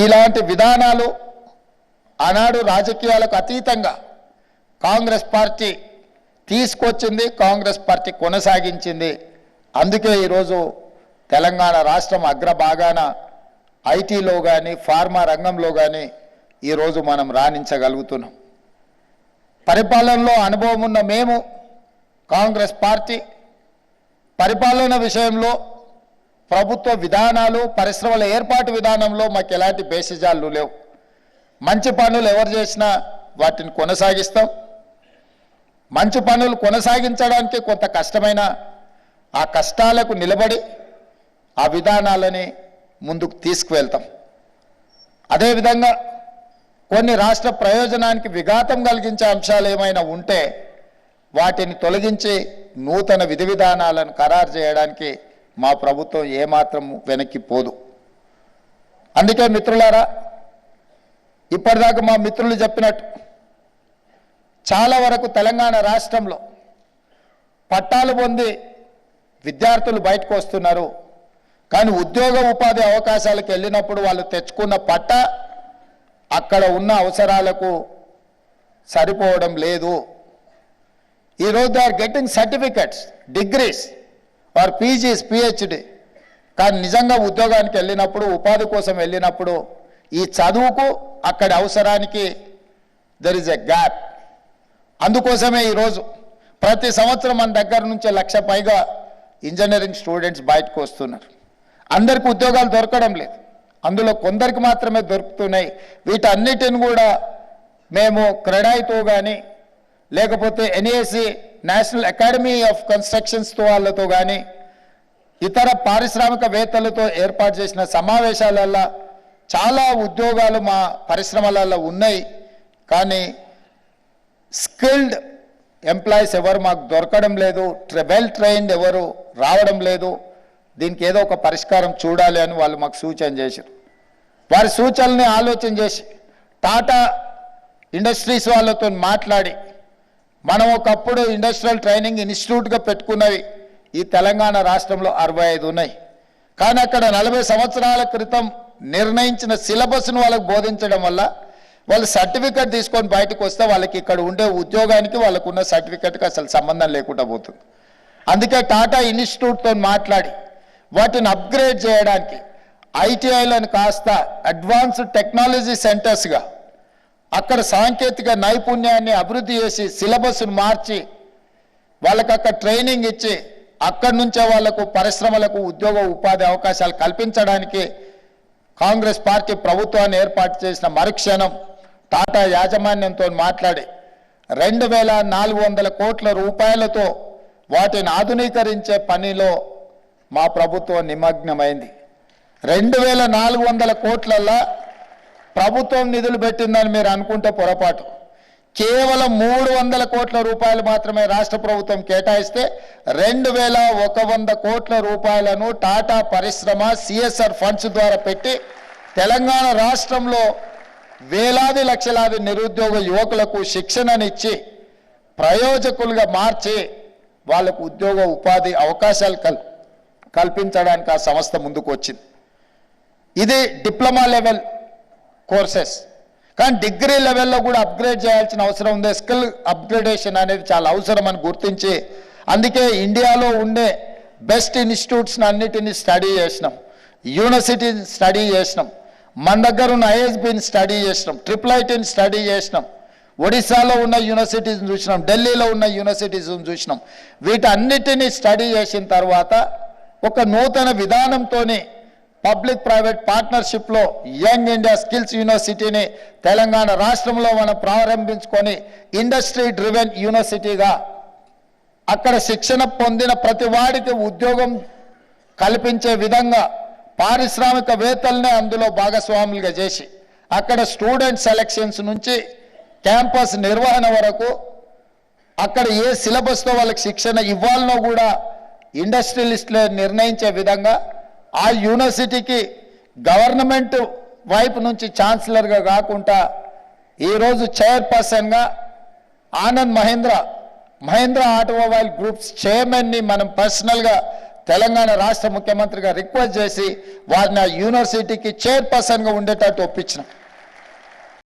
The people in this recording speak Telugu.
ఇలాంటి విధానాలు ఆనాడు రాజకీయాలకు అతీతంగా కాంగ్రెస్ పార్టీ తీసుకొచ్చింది కాంగ్రెస్ పార్టీ కొనసాగించింది. అందుకే ఈరోజు తెలంగాణ రాష్ట్రం అగ్రభాగాన ఐటీలో కానీ ఫార్మా రంగంలో కానీ ఈరోజు మనం రాణించగలుగుతున్నాం. పరిపాలనలో అనుభవం ఉన్న మేము కాంగ్రెస్ పార్టీ పరిపాలన విషయంలో ప్రభుత్వ విధానాలు పరిశ్రమల ఏర్పాటు విధానంలో మాకు ఎలాంటి బేసిజాలు లేవు. మంచి పనులు ఎవరు చేసినా వాటిని కొనసాగిస్తాం. మంచి పనులు కొనసాగించడానికి కొంత కష్టమైన ఆ కష్టాలకు నిలబడి ఆ విధానాలని ముందుకు తీసుకువెళ్తాం. అదేవిధంగా కొన్ని రాష్ట్ర ప్రయోజనానికి విఘాతం కలిగించే అంశాలు ఏమైనా ఉంటే వాటిని తొలగించి నూతన విధి విధానాలను ఖరారు చేయడానికి మా ప్రభుత్వం ఏమాత్రం వెనక్కి పోదు. అందుకే మిత్రులారా ఇప్పటిదాకా మా మిత్రులు చెప్పినట్టు చాలా వరకు తెలంగాణ రాష్ట్రంలో పట్టాలు పొంది విద్యార్థులు బయటకు వస్తున్నారు. కానీ ఉద్యోగ ఉపాధి అవకాశాలకు వెళ్ళినప్పుడు వాళ్ళు తెచ్చుకున్న పట్ట అక్కడ ఉన్న అవసరాలకు సరిపోవడం లేదు. ఈరోజు they are getting certificates degrees. వారు పీజీస్ పిహెచ్డి. కానీ నిజంగా ఉద్యోగానికి వెళ్ళినప్పుడు ఉపాధి కోసం వెళ్ళినప్పుడు ఈ చదువుకు అక్కడి అవసరానికి దర్ ఇస్ ఎ గ్యాప్ అందుకోసమే ఈరోజు ప్రతి సంవత్సరం మన దగ్గర నుంచి లక్ష పైగా ఇంజనీరింగ్ స్టూడెంట్స్ బయటకు వస్తున్నారు. అందరికి ఉద్యోగాలు దొరకడం లేదు. అందులో కొందరికి మాత్రమే దొరుకుతున్నాయి. వీటన్నిటిని కూడా మేము క్రెడాయితో కానీ లేకపోతే ఎన్ఏసి నేషనల్ అకాడమీ ఆఫ్ కన్స్ట్రక్షన్స్తో వాళ్ళతో కానీ ఇతర పారిశ్రామికవేత్తలతో ఏర్పాటు చేసిన సమావేశాలల్లో చాలా ఉద్యోగాలు మా పరిశ్రమలలో ఉన్నాయి. కానీ స్కిల్డ్ ఎంప్లాయీస్ ఎవరు మాకు దొరకడం లేదు వెల్ ట్రైన్డ్ ఎవరు రావడం లేదు. దీనికి ఏదో ఒక పరిష్కారం చూడాలి అని వాళ్ళు మాకు సూచన చేశారు. వారి సూచనల్ని ఆలోచన చేసి టాటా ఇండస్ట్రీస్ వాళ్ళతో మాట్లాడి మనం ఒకప్పుడు ఇండస్ట్రియల్ ట్రైనింగ్ ఇన్స్టిట్యూట్గా పెట్టుకున్నవి. ఈ తెలంగాణ రాష్ట్రంలో అరవై ఐదు ఉన్నాయి. కానీ అక్కడ నలభై సంవత్సరాల క్రితం నిర్ణయించిన సిలబస్ను వాళ్ళకు బోధించడం వల్ల వాళ్ళు సర్టిఫికెట్ తీసుకొని బయటకు వస్తే వాళ్ళకి ఇక్కడ ఉండే ఉద్యోగానికి వాళ్ళకు ఉన్న సర్టిఫికెట్కి అసలు సంబంధం లేకుండా పోతుంది. అందుకే టాటా ఇన్స్టిట్యూట్తో మాట్లాడి వాటిని అప్గ్రేడ్ చేయడానికి ఐటీఐలను కాస్త అడ్వాన్స్డ్ టెక్నాలజీ సెంటర్స్గా అక్కడ సాంకేతిక నైపుణ్యాన్ని అభివృద్ధి చేసి సిలబస్ను మార్చి వాళ్ళకి అక్కడ ట్రైనింగ్ ఇచ్చి అక్కడి నుంచే వాళ్ళకు పరిశ్రమలకు ఉద్యోగ ఉపాధి అవకాశాలు కల్పించడానికి కాంగ్రెస్ పార్టీ ప్రభుత్వాన్ని ఏర్పాటు చేసిన మరుక్షణం టాటా యాజమాన్యంతో మాట్లాడి రెండు వేల నాలుగు వందల కోట్ల రూపాయలతో వాటిని ఆధునీకరించే పనిలో మా ప్రభుత్వం నిమగ్నమైంది. రెండు వేల నాలుగు వందల కోట్లల్లో ప్రభుత్వం నిధులు పెట్టిందని మీరు అనుకుంటే పొరపాటు. కేవలం మూడు వందల కోట్ల రూపాయలు మాత్రమే రాష్ట్ర ప్రభుత్వం కేటాయిస్తే రెండు వేల ఒక వంద కోట్ల రూపాయలను టాటా పరిశ్రమ సిఎస్ఆర్ ఫండ్స్ ద్వారా పెట్టి తెలంగాణ రాష్ట్రంలో వేలాది లక్షలాది నిరుద్యోగ యువకులకు శిక్షణనిచ్చి ప్రయోజకులుగా మార్చి వాళ్ళకు ఉద్యోగ ఉపాధి అవకాశాలు కల్ కల్పించడానికి ఆ సంస్థ ముందుకు వచ్చింది ఇది డిప్లొమా లెవెల్. కోర్సెస్. కానీ డిగ్రీ లెవెల్లో కూడా అప్గ్రేడ్ చేయాల్సిన అవసరం ఉంది. స్కిల్ అప్గ్రేడేషన్ అనేది చాలా అవసరం అని గుర్తించి అందుకే ఇండియాలో ఉండే బెస్ట్ ఇన్స్టిట్యూట్స్ని అన్నిటిని స్టడీ చేసినాం. యూనివర్సిటీని స్టడీ చేసినాం. మన దగ్గర ఉన్న ఐఎస్బిని స్టడీ చేసినాం. ట్రిపుల్ ఐటీని స్టడీ చేసినాం. ఒడిశాలో ఉన్న యూనివర్సిటీస్ని చూసినాం. ఢిల్లీలో ఉన్న యూనివర్సిటీస్ని చూసినాం. వీటన్నిటినీ స్టడీ చేసిన తర్వాత ఒక నూతన విధానంతోనే పబ్లిక్ ప్రైవేట్ పార్ట్నర్షిప్లో యంగ్ ఇండియా స్కిల్స్ యూనివర్సిటీని తెలంగాణ రాష్ట్రంలో మనం ప్రారంభించుకొని ఇండస్ట్రీ డ్రివెన్ యూనివర్సిటీగా అక్కడ శిక్షణ పొందిన ప్రతి వాడికి ఉద్యోగం కల్పించే విధంగా పారిశ్రామికవేత్తలనే అందులో భాగస్వాములుగా చేసి అక్కడ స్టూడెంట్ సెలక్షన్స్ నుంచి క్యాంపస్ నిర్వహణ వరకు అక్కడ ఏ సిలబస్తో వాళ్ళకి శిక్షణ ఇవ్వాలనో కూడా ఇండస్ట్రియలిస్టులు నిర్ణయించే విధంగా ఆ యూనివర్సిటీకి గవర్నమెంట్ వైపు నుంచి ఛాన్సలర్గా కాకుండా ఈరోజు చైర్పర్సన్గా ఆనంద్ మహేంద్ర మహేంద్ర ఆటోమొబైల్ గ్రూప్స్ చైర్మన్ని మనం పర్సనల్గా తెలంగాణ రాష్ట్ర ముఖ్యమంత్రిగా రిక్వెస్ట్ చేసి వారిని ఆ యూనివర్సిటీకి చైర్పర్సన్గా ఉండేటట్టు ఒప్పించిన.